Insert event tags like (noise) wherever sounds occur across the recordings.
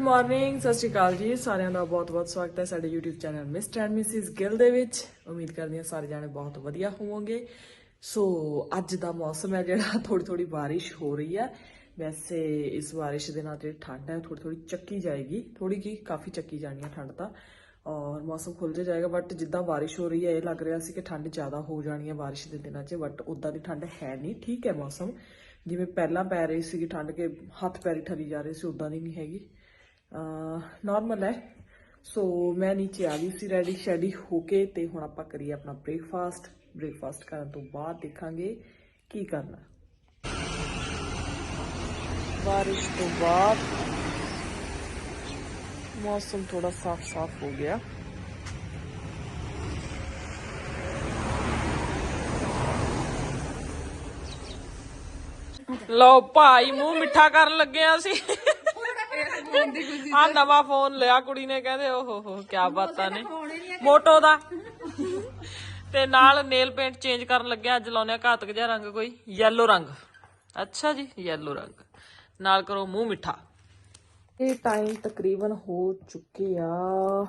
Good morning ਸਤਿ ਸ਼੍ਰੀ ਅਕਾਲ ਜੀ। ਸਾਰਿਆਂ ਦਾ ਬਹੁਤ-ਬਹੁਤ ਸਵਾਗਤ ਹੈ ਸਾਡੇ YouTube channel mister and Mrs Gill ਦੇ ਵਿੱਚ। ਉਮੀਦ ਕਰਦੀ ਹਾਂ ਸਾਰੇ ਜਾਣੇ ਬਹੁਤ ਵਧੀਆ ਹੋਵੋਗੇ। ਸੋ ਅੱਜ ਦਾ ਮੌਸਮ ਹੈ ਜਿਹੜਾ ਥੋੜੀ ਥੋੜੀ ਬਾਰਿਸ਼ ਹੋ ਰਹੀ ਹੈ। ਵੈਸੇ ਇਸ ਬਾਰਿਸ਼ ਦੇ ਨਾਲ ਜਿਹੜੀ ਠੰਡ ਹੈ ਥੋੜੀ ਥੋੜੀ ਚੱਕੀ ਜਾਏਗੀ। ਥੋੜੀ ਕੀ, ਕਾਫੀ ਚੱਕੀ ਜਾਣੀ ਹੈ ਠੰਡ ਤਾਂ। ਔਰ ਮੌਸਮ ਖੁੱਲ ਜਾਏਗਾ ਬਟ ਜਿੱਦਾਂ ਬਾਰਿਸ਼ ਹੋ ਰਹੀ ਹੈ, ਇਹ ਲੱਗ ਰਿਹਾ ਸੀ ਕਿ ਠੰਡ ਜ਼ਿਆਦਾ ਹੋ ਜਾਣੀ ਹੈ ਬਾਰਿਸ਼ ਦੇ ਦਿਨਾਂ 'ਚ ਬਟ ਉਦਾਂ ਦੀ ਠੰਡ ਹੈ ਨਹੀਂ। ਠੀਕ ਹੈ ਮੌਸਮ। ਜਿਵੇਂ ਪਹਿਲਾਂ ਪੈ ਰਹੀ ਸੀਗੀ ਠੰਡ ਕੇ ਹੱਥ ਪੈਰੀ ਠਰੀ ਜਾ ਰਹੇ ਸੀ ਉਦਾਂ ਦੀ ਨਹੀਂ ਹੈਗੀ। ਨਾਰਮਲ ਹੈ। ਸੋ ਮੈਂ ਨੀਚੇ ਆ ਗਈ ਸੀ ਰੈਡੀ ਸ਼ੈਡੀ ਹੋ ਕੇ ਤੇ ਹੁਣ ਆਪਾਂ ਕਰੀਏ ਆਪਣਾ ਬ੍ਰੇਕਫਾਸਟ ਬ੍ਰੇਕਫਾਸਟ ਕਰਨ ਤੋਂ ਬਾਅਦ ਦੇਖਾਂਗੇ ਕੀ ਕਰਨਾ। ਬਾਰਿਸ਼ ਤੋਂ ਬਾਅਦ ਮੌਸਮ ਥੋੜਾ ਸਾਫ-ਸਾਫ ਹੋ ਗਿਆ। ਲਓ ਭਾਈ, ਮੂੰਹ ਮਿੱਠਾ ਕਰਨ ਲੱਗੇ ਆ ਅਸੀਂ। ਆ ਨਵਾਂ ਫੋਨ ਲਿਆ ਕੁੜੀ ਨੇ ਕਹਿੰਦੇ ਓਹੋ ਹੋ ਕੀ ਬਾਤਾਂ ਨੇ। ਮੋਟੋ ਦਾ। ਤੇ ਨਾਲ ਨੇਲ ਪੇਂਟ ਚੇਂਜ ਕਰਨ ਲੱਗਿਆ ਅੱਜ ਲਾਉਨੇ ਆ ਘਾਤਕ ਜਿਹਾ ਰੰਗ ਕੋਈ ਯੈਲੋ ਰੰਗ। ਅੱਛਾ ਜੀ ਯੈਲੋ ਰੰਗ। ਨਾਲ ਕਰੋ ਮੂੰਹ ਮਿੱਠਾ। ਇਹ ਟਾਈਮ ਤਕਰੀਬਨ ਹੋ ਚੁੱਕੇ ਆ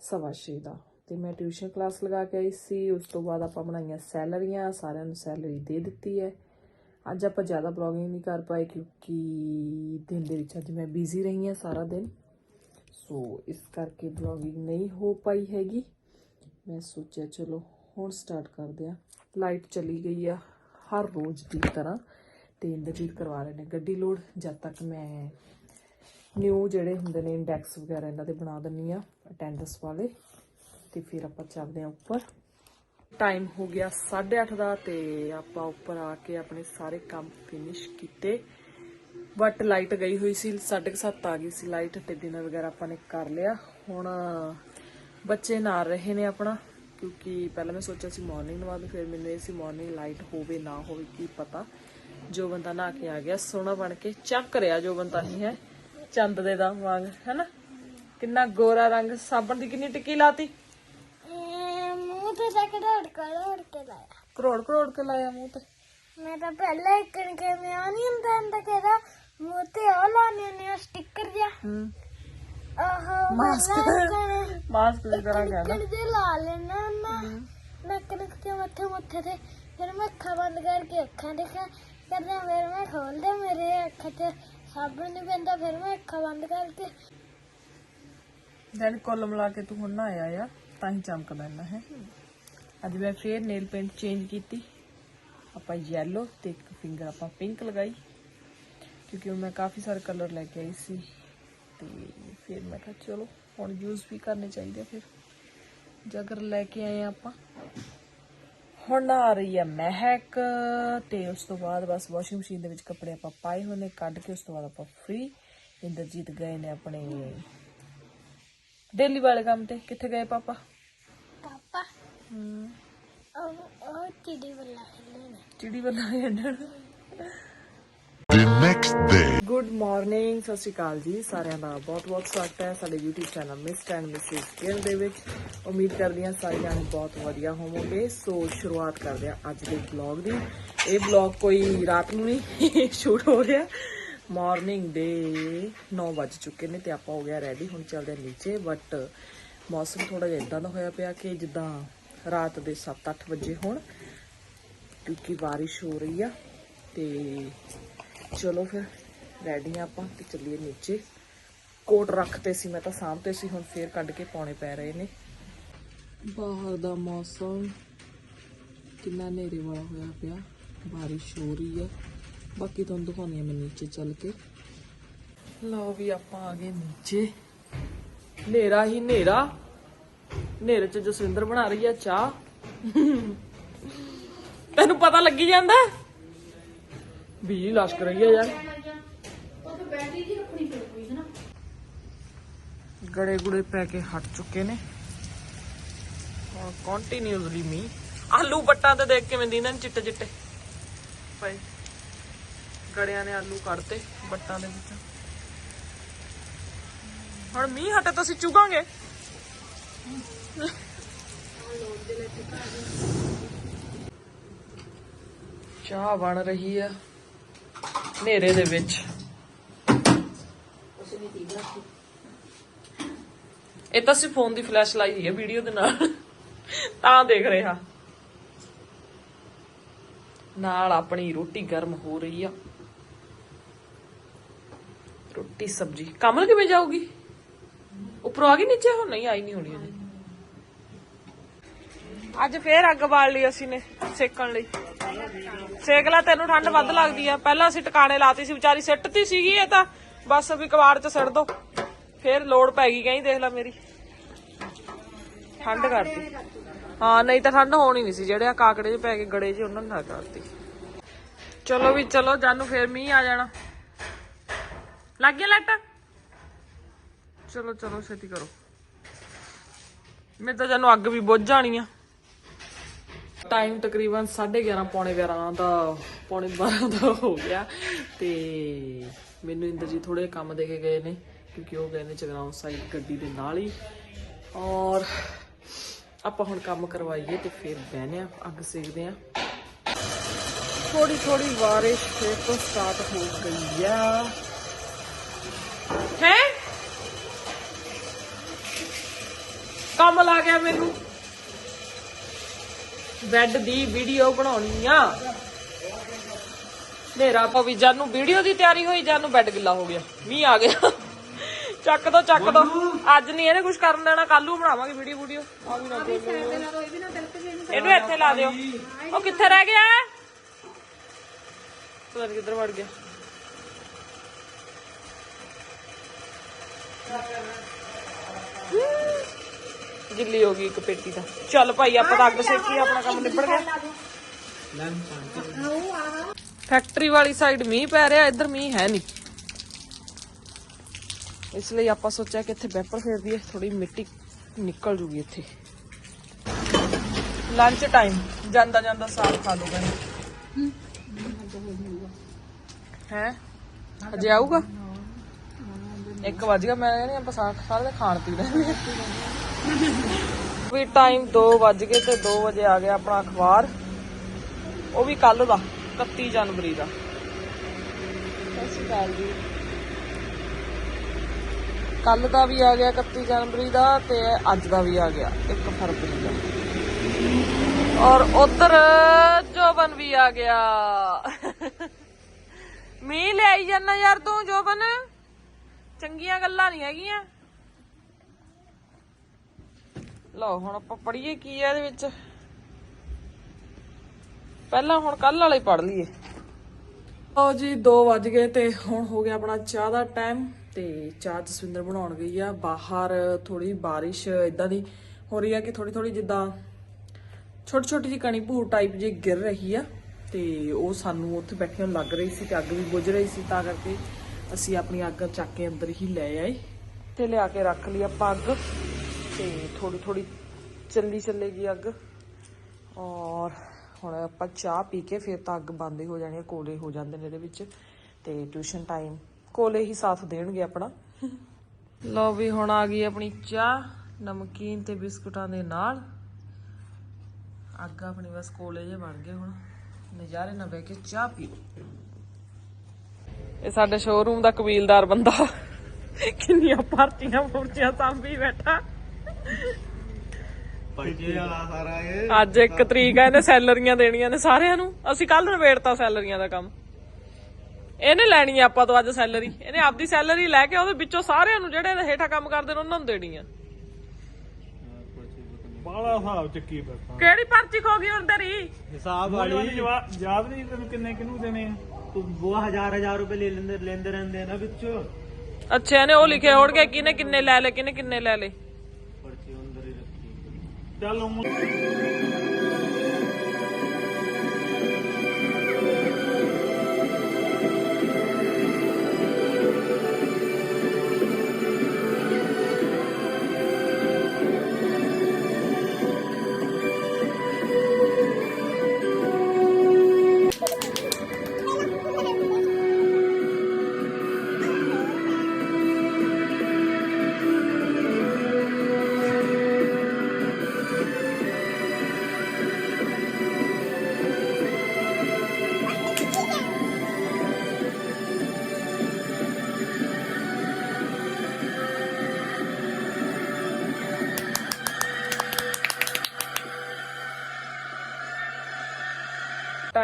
ਸਵਾ ਛੇ ਦਾ। ਤੇ ਮੈਂ ਟਿਊਸ਼ਨ ਕਲਾਸ ਲਗਾ ਕੇ ਆਈ ਸੀ ਉਸ ਤੋਂ ਬਾਅਦ ਆਪਾਂ ਬਣਾਈਆਂ ਸੈਲਰੀਆਂ ਸਾਰਿਆਂ ਨੂੰ ਸੈਲਰੀ ਦੇ ਦਿੱਤੀ ਹੈ। ਅੱਜ ਆਪਾਂ ਜ਼ਿਆਦਾ ਬਲੌਗਿੰਗ ਨਹੀਂ ਕਰ ਪਾਏ ਕਿਉਂਕਿ ਦਿਨ ਦੇ ਵਿੱਚ ਅੱਜ ਮੈਂ ਬਿਜ਼ੀ ਰਹੀ ਹਾਂ ਸਾਰਾ ਦਿਨ। ਸੋ ਇਸ ਕਰਕੇ ਬਲੌਗਿੰਗ ਨਹੀਂ ਹੋ ਪਾਈ ਹੈਗੀ। ਮੈਂ ਸੋਚਿਆ ਚਲੋ ਹੁਣ ਸਟਾਰਟ ਕਰਦੇ ਆ ਲਾਈਟ ਚਲੀ ਗਈ ਆ ਹਰ ਰੋਜ਼ ਦੀ ਤਰ੍ਹਾਂ ਤੇ ਇੰਦਰਜੀਤ ਕਰਵਾ ਰਹੇ ਨੇ ਗੱਡੀ ਲੋਡ ਜਦ ਤੱਕ ਮੈਂ ਨਿਊ ਜਿਹੜੇ ਹੁੰਦੇ ਨੇ ਇੰਡੈਕਸ ਵਗੈਰਾ ਇਹਨਾਂ ਦੇ ਬਣਾ ਦਿੰਨੀ ਆ ਅਟੈਂਡੈਂਸ ਵਾਲੇ। ਤੇ ਫਿਰ ਆਪਾਂ ਚੱਲਦੇ ਆ ਉੱਪਰ। ਟਾਈਮ ਹੋ ਗਿਆ 8:30 ਦਾ ਤੇ ਆਪਾਂ ਉੱਪਰ ਆ ਕੇ ਆਪਣੇ ਸਾਰੇ ਕੰਮ ਫਿਨਿਸ਼ ਕੀਤੇ। ਬਟ ਲਾਈਟ ਗਈ ਹੋਈ ਸੀ 7:30 ਆ ਗਈ ਸੀ ਲਾਈਟ ਤੇ ਡਿਨਰ ਵਗੈਰਾ ਆਪਾਂ ਨੇ ਕਰ ਲਿਆ। ਹੁਣ ਬੱਚੇ ਨਾਲ ਰਹੇ ਨੇ ਆਪਣਾ, ਕਿਉਂਕਿ ਪਹਿਲਾਂ ਮੈਂ ਸੋਚਿਆ ਸੀ ਮਾਰਨਿੰਗ ਨਵਾ ਦੂੰ ਫਿਰ ਮੈਨੂੰ ਇਹ ਸੀ ਮਾਰਨਿੰਗ ਲਾਈਟ ਹੋਵੇ ਨਾ ਹੋਵੇ ਕੀ ਪਤਾ। ਜੋ ਬੰਦਾ ਨਹਾ ਕੇ ਆ ਗਿਆ, ਸੋਹਣਾ ਬਣ ਕੇ ਚੱਕ ਰਿਆ ਜੋ ਬੰਦਾ ਹੀ ਹੈ। ਚੰਦ ਦੇ ਦਾ ਵਾਂਗ, ਹੈਨਾ? ਕਿੰਨਾ ਗੋਰਾ ਰੰਗ, ਸਾਬਣ ਦੀ ਕਿੰਨੀ ਟਿੱਕੀ ਲਾਤੀ। ਮੂੰਹ ਤੇ ਤਾਂ ਕਰੋੜ ਕਰੋੜ ਕੇ ਲਾਇਆ ਕਰੋੜ ਕਰੋੜ ਕੇ ਲਾਇਆ ਮੂੰਹ ਤੇ ਮੈਂ ਤਾਂ ਪਹਿਲਾਂ ਇੱਕ ਕੇ ਮੈਂ ਨਹੀਂ ਹੁੰਦਾ ਹੁੰਦਾ ਕਿਹਦਾ ਮੂੰਹ ਤੇ ਉਹ ਲਾਣੇ ਨੇ ਸਟicker ਜਿਹਾ ਹੂੰ ਆਹੋ ਮਾਸਕ ਮਾਸਕ ਦੀ ਤਰ੍ਹਾਂ ਕਹਿੰਦਾ ਕਿਹੜੇ ਦੇ ਲਾ ਲੈਣਾ ਨਾ ਨੱਕ ਨੱਕ ਤੇ ਮੱਥੇ ਮੱਥੇ ਤੇ ਫਿਰ ਮੈਂ ਅੱਖਾਂ ਬੰਦ ਕਰਕੇ ਅੱਖਾਂ ਦੇਖਾਂ ਕਰਦਾ ਫਿਰ ਮੈਂ ਖੋਲਦਾ ਮੇਰੇ ਅੱਖਾਂ ਤੇ ਸਾਬਣ ਨਹੀਂ ਪੈਂਦਾ ਫਿਰ ਮੈਂ ਅੱਖਾਂ ਬੰਦ ਕਰਕੇ ਦੈਨ ਕੁੱਲ ਮਿਲਾ ਕੇ ਤੂੰ ਹੁਣ ਨਾ ਆਇਆ ਆ ਤਾਂ ਹੀ ਚਮਕਦਾ ਇੰਨਾ ਹੈ ਅੱਜ ਮੈਂ ਫੇਰ ਨੇਲ ਪੇਂਟ ਚੇਂਜ ਕੀਤੀ। ਆਪਾਂ ਯੈਲੋ ਤੇ ਇੱਕ ਫਿੰਗਰ ਆਪਾਂ ਪਿੰਕ ਲਗਾਈ, ਕਿਉਂਕਿ ਮੈਂ ਕਾਫੀ ਸਾਰੇ ਕਲਰ ਲੈ ਕੇ ਆਈ ਸੀ। ਤੇ ਫਿਰ ਮੈਂ ਕਿਹਾ ਚਲੋ, ਹੁਣ ਯੂਜ਼ ਵੀ ਕਰਨੇ ਚਾਹੀਦੇ ਫਿਰ। ਜਗਰ ਲੈ ਕੇ ਆਏ ਆ ਆਪਾਂ। ਹੁਣ ਆ ਰਹੀ ਹੈ ਮਹਿਕ ਤੇ ਉਸ ਤੋਂ ਬਾਅਦ ਬਸ ਵਾਸ਼ਿੰਗ ਮਸ਼ੀਨ ਦੇ ਵਿੱਚ ਕੱਪੜੇ ਆਪਾਂ ਪਾਏ ਹੋਏ ਨੇ, ਕੱਢ ਕੇ ਉਸ ਤੋਂ ਬਾਅਦ ਆਪਾਂ ਫ੍ਰੀ ਇੰਦਰਜੀਤ ਗਏ ਨੇ ਆਪਣੇ ਦਿੱਲੀ ਵਾਲੇ ਕੰਮ ਤੇ। ਕਿੱਥੇ ਗਏ ਪਾਪਾ? ਪਾਪਾ ਉਹ ਉਹ ਚਿੜੀ ਬੱਲਾ ਖੇਲਣਾ ਚਿੜੀ ਵੱਲਾ ਖੇਡਣ The next day. Good morning ਸਤਿ ਸ਼੍ਰੀ ਅਕਾਲ ਜੀ। ਸਾਰਿਆਂ ਦਾ ਬਹੁਤ-ਬਹੁਤ ਸਵਾਗਤ ਹੈ ਸਾਡੇ YouTube channel miss and Mrs Gill ਦੇ ਵਿੱਚ। ਉਮੀਦ ਕਰਦੀ ਹਾਂ ਸਾਰੇ ਜਾਣੇ ਬਹੁਤ ਵਧੀਆ ਹੋਵੋਗੇ। ਸੋ ਸ਼ੁਰੂਆਤ ਕਰਦੇ ਹਾਂ ਅੱਜ ਦੇ ਵਲੌਗ ਦੀ। ਇਹ ਵਲੌਗ ਕੋਈ ਰਾਤ ਨੂੰ ਨਹੀਂ (laughs) ਸ਼ੂਟ ਹੋ ਰਿਹਾ। ਮਾਰਨਿੰਗ ਦੇ 9 ਵੱਜ ਚੁੱਕੇ ਨੇ ਤੇ ਆਪਾਂ ਹੋ ਗਿਆ ਰੈਡੀ ਹੁਣ ਚੱਲਦੇ ਹਾਂ ਨੀਚੇ ਬਟ ਮੌਸਮ ਥੋੜਾ ਜਿਹਾ ਇਦਾਂ ਦਾ ਹੋਇਆ ਪਿਆ ਕਿ ਜਿੱਦਾਂ ਰਾਤ ਦੇ 7-8 ਵਜੇ ਹੋਣ, ਕਿਉਂਕਿ ਬਾਰਿਸ਼ ਹੋ ਰਹੀ ਆ, ਤੇ ਚਲੋ ਫਿਰ ਰੈਡੀ ਆ ਆਪਾਂ ਤੇ ਚੱਲੀਏ ਨੀਚੇ। ਕੋਟ ਰੱਖਤੇ ਸੀ ਮੈਂ ਤਾਂ ਸਾਹਮਣੇ ਸੀ, ਹੁਣ ਫੇਰ ਕੱਢ ਕੇ ਪਾਉਣੇ ਪੈ ਰਹੇ ਨੇ। ਬਾਹਰ ਦਾ ਮੌਸਮ ਕਿੰਨਾ ਹਨੇਰੇ ਵਾਲਾ ਹੋਇਆ ਪਿਆ, ਬਾਰਿਸ਼ ਹੋ ਰਹੀ ਹੈ ਬਾਕੀ ਤੁਹਾਨੂੰ ਦਿਖਾਉਣੀ ਆ ਮੈਂ ਨੀਚੇ ਚੱਲ ਕੇ। ਲਓ ਵੀ ਆਪਾਂ ਆ ਗਏ ਨੀਚੇ। ਹਨੇਰਾ ਹੀ ਹਨੇਰਾ। ਹਨੇਰੇ ਚ ਜਸਵਿੰਦਰ ਬਣਾ ਰਹੀ ਆ ਚਾਹ। ਤੈਨੂੰ ਪਤਾ ਲੱਗੀ ਜਾਂਦਾ? ਬਿਜਲੀ ਲਸ਼ਕ ਰਹੀ ਹੈ ਯਾਰ। ਗੜੇ ਗੁੜੇ ਪੈ ਕੇ ਹਟ ਚੁੱਕੇ ਨੇ। ਹੁਣ ਕੰਟੀਨਿਊਸਲੀ ਮੀ ਆਲੂ ਪੱਟਾਂ ਤੇ ਦੇਖ ਕਿਵੇਂ ਦਿੰਦੇ ਚਿੱਟੇ ਚਿੱਟੇ। ਭਾਈ ਗੜਿਆਂ ਨੇ ਆਲੂ ਕੱਢਤੇ ਬੱਟਾਂ ਦੇ ਵਿੱਚ। ਹੁਣ ਮੀਂਹ ਹਟੇ ਤਾਂ ਅਸੀਂ ਚੁਗਾਂਗੇ। ਚਾਹ ਬਣ ਰਹੀ ਆ ਹਨੇਰੇ ਦੇ ਵਿੱਚ। ਇਹ ਤਾਂ ਸਿਰਫ ਫੋਨ ਦੀ ਫਲੈਸ਼ ਲਾਈ ਹੋਈ ਹੈ ਵੀਡੀਓ ਦੇ ਨਾਲ। ਤਾਂ ਦੇਖ ਰਿਹਾ। ਨਾਲ ਆਪਣੀ ਰੋਟੀ ਗਰਮ ਹੋ ਰਹੀ ਆ। ਰੋਟੀ ਸਬਜੀ। ਕਮਲ ਕਿਵੇਂ ਜਾਊਗੀ? ਉੱਪਰੋਂ ਆ ਗਈ ਨੀਚੇ? ਹੋ ਨਹੀਂ, ਆਈ ਨਹੀਂ ਹੋਣੀ ਅਜੇ ਅੱਜ ਫੇਰ ਅੱਗ ਬਾਲ ਲਈ ਅਸੀਂ ਨੇ, ਸੇਕਣ ਲਈ। ਸੇਕ ਲੈ, ਤੈਨੂੰ ਠੰਡ ਵੱਧ ਲੱਗਦੀ ਆ। ਪਹਿਲਾਂ ਅਸੀਂ ਟਿਕਾਣੇ ਲਾਤੀ ਸੀ, ਵਿਚਾਰੀ ਸਿੱਟਤੀ ਸੀਗੀ ਇਹ ਤਾਂ। ਬਸ ਵੀ ਕਵਾੜ ਚ ਸਿੱਟ ਦੋ। ਫੇਰ ਲੋੜ ਪੈ ਗਈ, ਕਹੀਂ ਦੇਖ ਲੈ ਮੇਰੀ। ਠੰਡ ਕਰਤੀ। ਹਾਂ, ਨਹੀਂ ਤਾਂ ਠੰਡ ਹੋਣੀ ਨਹੀਂ ਸੀ, ਜਿਹੜੇ ਆ ਕਾਕੜੇ 'ਚ ਪੈ ਕੇ ਗੜੇ 'ਚ ਉਹਨਾਂ ਨੇ ਠੰਡ ਕਰਤੀ। ਚਲੋ ਵੀ, ਚਲੋ, ਜਾਨੂੰ ਫੇਰ ਮੀਂਹ ਆ ਜਾਣਾ। ਲੱਗ ਗਿਆ ਲੱਟ ਚਲੋ ਚਲੋ, ਛੇਤੀ ਕਰੋ। ਮੇਰੇ ਤਾਂ ਜਾਨੂੰ ਅੱਗ ਵੀ ਬੁੱਝ ਜਾਣੀ ਆ। ਟਾਈਮ ਤਕਰੀਬਨ 11:30 ਪੌਣੇ 12 ਦਾ, ਪੌਣੇ 12 ਦਾ ਹੋ ਗਿਆ। ਤੇ ਮੈਨੂੰ ਇੰਦਰ ਜੀ ਥੋੜੇ ਕੰਮ ਦੇ ਕੇ ਗਏ ਨੇ, ਕਿਉਂਕਿ ਉਹ ਗਏ ਨੇ ਜਗਰਾਉਂ ਸਾਈਡ ਗੱਡੀ ਦੇ ਨਾਲ ਹੀ। ਔਰ ਆਪਾਂ ਹੁਣ ਕੰਮ ਕਰਵਾਈਏ ਤੇ ਫਿਰ ਬਹਿਨੇ ਆ, ਅੱਗ ਸੇਕਦੇ ਆ। ਥੋੜੀ ਥੋੜੀ ਬਾਰਿਸ਼ ਫੇਰ ਤੋਂ ਸਟਾਰਟ ਹੋ ਗਈ ਆ। ਹੈ? ਕੰਮ ਲਾ ਗਿਆ ਮੈਨੂੰ। ਬੈੱਡ ਦੀ ਵੀਡੀਓ ਬਣਾਉਣੀ ਆ। ਮੇਰਾ ਤਾਂ ਵੀ ਜਦ ਨੂੰ ਵੀਡੀਓ ਦੀ ਤਿਆਰੀ ਹੋਈ ਜਦ ਨੂੰ ਬੈੱਡ ਗਿੱਲਾ ਹੋ ਗਿਆ। ਮੀਂਹ ਆ ਗਿਆ। ਚੱਕ ਦੋ ਚੱਕ ਦੋ। ਅੱਜ ਨਹੀਂ ਇਹਨੇ ਕੁਝ ਕਰਨ ਦੇਣਾ ਕੱਲ ਨੂੰ ਬਣਾਵਾਂਗੇ ਵੀਡੀਓ ਵੀਡੀਓ। ਆ ਵੀ ਨਾ ਖੋਲੋ। ਇਹਨੂੰ ਇੱਥੇ ਲਾ ਦਿਓ। ਉਹ ਕਿੱਥੇ ਰਹਿ ਗਿਆ? ਪਤਾ ਕਿੱਧਰ ਵੜ ਗਿਆ। ਗਿੱਲੀ ਹੋ ਗਈ ਇੱਕ ਪੇਟੀ ਤਾਂ। ਚੱਲ ਭਾਈ ਆਪਾਂ ਤਾਂ ਅੱਗ ਸੇਕੀ ਆਪਣਾ ਕੰਮ ਨਿਬੜ ਗਿਆ। ਫੈਕਟਰੀ ਵਾਲੀ ਸਾਈਡ ਮੀਂਹ ਪੈ ਰਿਹਾ ਇੱਧਰ ਮੀਂਹ ਹੈ ਨਹੀਂ। ਇਸ ਲਈ ਆਪਾਂ ਸੋਚਿਆ ਕਿ ਇੱਥੇ ਵੈਪਰ ਫੇਰ ਦਈਏ ਥੋੜੀ ਮਿੱਟੀ ਨਿਕਲ ਜੂਗੀ ਇੱਥੇ। ਲੰਚ ਟਾਈਮ ਜਾਂਦਾ ਜਾਂਦਾ ਸਾਗ ਖਾ ਲੂਗਾ ਹੈ? ਅਜੇ ਆਊਗਾ? ਇੱਕ ਵਜ ਗਿਆ ਮੈਂ ਕਹਿੰਦੀ ਆਪਾਂ ਸਾਗ ਸਾਰੇ ਦਿਨ ਖਾਣ ਪੀ ਲੈਂਦੇ। ਵੀ ਟਾਈਮ 2 ਵਜ ਗਏ ਤੇ 2 ਵਜੇ ਆ ਗਿਆ ਆਪਣਾ ਅਖਬਾਰ। ਉਹ ਵੀ ਕੱਲ ਦਾ 31 ਜਨਵਰੀ ਦਾ। ਅਕਾਲ ਜੀ। ਕੱਲ ਦਾ ਵੀ ਆ ਗਿਆ 31 ਜਨਵਰੀ ਦਾ ਤੇ ਅੱਜ ਦਾ ਵੀ ਆ ਗਿਆ। 1 ਫਰਵਰੀ ਦਾ ਔਰ ਉਧਰ ਜੋਬਨ ਵੀ ਆ ਗਿਆ। ਮੀਂਹ ਲੈ ਆਈ ਜਾਂਦਾ ਯਾਰ ਤੂੰ ਜੋਬਨ। ਚੰਗੀਆਂ ਗੱਲਾਂ ਨਹੀਂ ਹੈਗੀਆਂ। ਲਓ, ਹੁਣ ਆਪਾਂ ਪੜ੍ਹੀਏ ਕੀ ਆ ਇਹਦੇ ਵਿੱਚ। ਪਹਿਲਾਂ ਹੁਣ ਕੱਲ ਵਾਲੇ ਪੜ੍ਹ ਲਈਏ। ਲਓ ਜੀ 2 ਵੱਜ ਗਏ ਤੇ ਹੁਣ ਹੋ ਗਿਆ ਆਪਣਾ ਚਾਹ ਦਾ ਟਾਈਮ ਤੇ ਚਾਹ ਜਸਵਿੰਦਰ ਬਣਾਉਣ ਗਈ ਆ। ਬਾਹਰ ਥੋੜੀ ਬਾਰਿਸ਼ ਇਦਾਂ ਦੀ ਹੋ ਰਹੀ ਆ ਕਿ ਥੋੜੀ ਥੋੜੀ ਜਿੱਦਾਂ ਛੋਟੀ ਛੋਟੀ ਜਿਹੀ ਕਣੀ ਭੂਰ ਟਾਈਪ ਜੀ ਗਿਰ ਰਹੀ ਆ ਤੇ ਉਹ ਸਾਨੂੰ ਉੱਥੇ ਬੈਠਿਆਂ ਨੂੰ ਲੱਗ ਰਹੀ ਸੀ ਤੇ ਅੱਗ ਵੀ ਬੁਝ ਰਹੀ ਸੀ, ਤਾਂ ਕਰਕੇ ਅਸੀਂ ਆਪਣੀ ਅੱਗ ਚੱਕ ਕੇ ਅੰਦਰ ਹੀ ਲੈ ਆਏ ਤੇ ਲਿਆ ਕੇ ਰੱਖ ਲਈ ਆਪਾਂ ਅੱਗ। ਤੇ ਥੋੜੀ ਥੋੜੀ ਚੱਲੀ, ਚੱਲੇਗੀ ਅੱਗ। ਔਰ ਹੁਣ ਆਪਾਂ ਚਾਹ ਪੀ ਕੇ ਫਿਰ ਤਾਂ ਅੱਗ ਬੰਦ ਹੋ ਜਾਣੀ ਕੋਲੇ ਹੋ ਜਾਂਦੇ ਨੇ ਇਹਦੇ ਵਿੱਚ। ਤੇ ਟਿਊਸ਼ਨ ਟਾਈਮ ਕੋਲੇ ਹੀ ਸਾਥ ਦੇਣਗੇ ਆਪਣਾ। ਲੋ ਵੀ ਹੁਣ ਆ ਗਈ ਆਪਣੀ ਚਾਹ, ਨਮਕੀਨ ਤੇ ਬਿਸਕੁਟਾਂ ਦੇ ਨਾਲ। ਅੱਗ ਆਪਣੀ ਬਸ ਕੋਲੇ ਜੇ ਬਣ ਗਏ ਹੁਣ। ਨਜ਼ਾਰੇ ਨਾਲ ਬਹਿ ਕੇ ਚਾਹ ਪੀਓ। ਇਹ ਸਾਡੇ ਸ਼ੋਰੂਮ ਦਾ ਕਬੀਲਦਾਰ ਬੰਦਾ। ਕਿੰਨੀਆਂ ਪਰਚੀਆਂ ਪੁਰਚੀਆਂ ਸਾਂਭੀ ਬੈਠਾ। ਪਰਚੇ ਵਾਲਾ ਸਾਰਾ ਇਹ। ਅੱਜ ਇੱਕ ਤਰੀਕ ਆ ਇਹਨੇ ਸੈਲਰੀਆਂ ਦੇਣੀਆਂ ਨੇ ਸਾਰਿਆਂ ਨੂੰ। ਅਸੀਂ ਕੱਲ ਨਵੇੜਤਾ ਸੈਲਰੀਆਂ ਦਾ ਕੰਮ। ਇਹਨੇ ਲੈਣੀ ਆ ਆਪਾਂ ਤੋਂ ਅੱਜ ਸੈਲਰੀ। ਇਹਨੇ ਆਪਦੀ ਸੈਲਰੀ ਲੈ ਕੇ ਉਹਦੇ ਵਿੱਚੋਂ ਸਾਰਿਆਂ ਨੂੰ ਜਿਹੜੇ ਹੇਠਾਂ ਕੰਮ ਕਰਦੇ ਨੇ ਉਹਨਾਂ ਨੂੰ ਦੇਣੀ ਆ ਬਾਲਾ ਹਿਸਾਬ ਚੱਕੀ ਬੈਠਾ ਕਿਹੜੀ ਪਰਚੀ ਖੋ ਗਈ ਹੁਣ ਤੇਰੀ? ਹਿਸਾਬ ਵਾਲੀ। ਯਾਦ ਨਹੀਂ ਤੈਨੂੰ ਕਿੰਨੇ ਕਿਨੂੰ ਦੇਣੇ ਆ? ਤੂੰ ਉਹ ਹਜ਼ਾਰ ਹਜ਼ਾਰ ਰੁਪਏ ਲੈ ਲੈਂਦੇ ਲੈਂਦੇ ਰਹਿੰਦੇ ਆ ਨਾ ਵਿੱਚੋਂ। ਅੱਛਾ ਇਹਨੇ ਉਹ ਲਿਖਿਆ ਹੋਣਗੇ ਕਿਹਨੇ ਕਿੰਨੇ ਲੈ ਲਏ ਕਿਹਨੇ ਕਿੰਨੇ ਲੈ ਲਏ। ਪਰਚੀ ਅੰਦਰ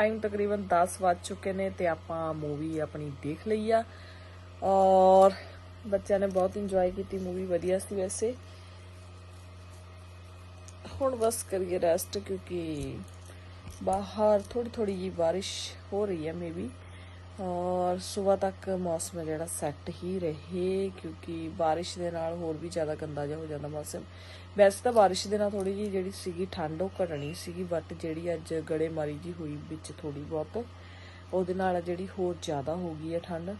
ਟਾਈਮ ਤਕਰੀਬਨ 10 ਵੱਜ ਚੁੱਕੇ ਨੇ ਤੇ ਆਪਾਂ ਮੂਵੀ ਆਪਣੀ ਦੇਖ ਲਈ ਆ। ਔਰ ਬੱਚਿਆਂ ਨੇ ਬਹੁਤ ਇੰਜੋਏ ਕੀਤੀ ਮੂਵੀ ਵਧੀਆ ਸੀ ਵੈਸੇ। ਹੁਣ ਬਸ ਕਰੀਏ ਰੈਸਟ ਕਿਉਂਕਿ ਬਾਹਰ ਥੋੜੀ ਥੋੜੀ ਜੀ ਬਾਰਿਸ਼ ਹੋ ਰਹੀ ਹੈ ਮੇਬੀ ਔਰ ਸਵੇਰ ਤੱਕ ਮੌਸਮ ਹੈ ਜਿਹੜਾ ਸੈੱਟ ਹੀ ਰਹੇ ਕਿਉਂਕਿ ਬਾਰਿਸ਼ ਦੇ ਨਾਲ ਹੋਰ ਵੀ ਜ਼ਿਆਦਾ ਗੰਦਾ ਜਿਹਾ ਹੋ ਜਾਂਦਾ ਮੌਸਮ। ਵੈਸੇ ਤਾਂ ਬਾਰਿਸ਼ ਦੇ ਨਾਲ ਥੋੜੀ ਜੀ ਜਿਹੜੀ ਸੀਗੀ ਠੰਡ ਉਹ ਘਟਣੀ ਸੀਗੀ ਬਟ ਜਿਹੜੀ ਅੱਜ ਗੜੇਮਾਰੀ ਜੀ ਹੋਈ ਵਿੱਚ ਥੋੜੀ ਬਹੁਤ, ਉਹਦੇ ਨਾਲ ਜਿਹੜੀ ਹੋਰ ਜ਼ਿਆਦਾ ਹੋ ਗਈ ਹੈ ਠੰਡ।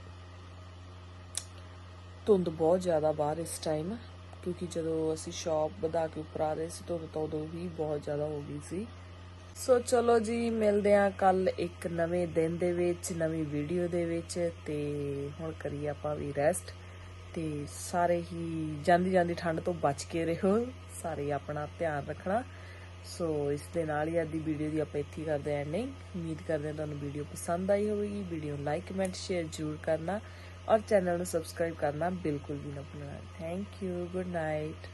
ਧੁੰਦ ਬਹੁਤ ਜ਼ਿਆਦਾ ਬਾਹਰ ਇਸ ਟਾਈਮ ਕਿਉਂਕਿ ਜਦੋਂ ਅਸੀਂ ਸ਼ਾਪ ਵਧਾ ਕੇ ਉੱਪਰ ਆ ਰਹੇ ਸੀ, ਧੁੰਦ ਤਾਂ ਉਦੋਂ ਵੀ ਬਹੁਤ ਜ਼ਿਆਦਾ ਹੋ ਗਈ ਸੀ। ਸੋ ਚਲੋ ਜੀ, ਮਿਲਦੇ ਆ ਕੱਲ ਇੱਕ ਨਵੇਂ ਦਿਨ ਦੇ ਵਿੱਚ, ਨਵੀਂ ਵੀਡੀਓ ਦੇ ਵਿੱਚ ਤੇ ਹੁਣ ਕਰੀਏ ਆਪਾਂ ਵੀ ਰੈਸਟ ਤੇ ਸਾਰੇ ਹੀ ਜਾਂਦੀ ਜਾਂਦੀ ਠੰਡ ਤੋਂ ਬਚ ਕੇ ਰਹੋ, ਸਾਰੇ ਆਪਣਾ ਧਿਆਨ ਰੱਖਣਾ। ਸੋ ਇਸ ਦੇ ਨਾਲ ਹੀ ਅੱਜ ਦੀ ਵੀਡੀਓ ਦੀ ਆਪਾਂ ਇੱਥੇ ਕਰਦੇ ਆਂ ਐਂਡਿੰਗ ਉਮੀਦ ਕਰਦੇ ਹਾਂ ਤੁਹਾਨੂੰ ਵੀਡੀਓ ਪਸੰਦ ਆਈ ਹੋਵੇਗੀ। ਵੀਡੀਓ ਨੂੰ ਲਾਈਕ ਕਮੈਂਟ ਸ਼ੇਅਰ ਜ਼ਰੂਰ ਕਰਨਾ ਔਰ ਚੈਨਲ ਨੂੰ ਸਬਸਕ੍ਰਾਈਬ ਕਰਨਾ ਬਿਲਕੁਲ ਵੀ ਨਾ ਭੁੱਲਣਾ। Thank you good night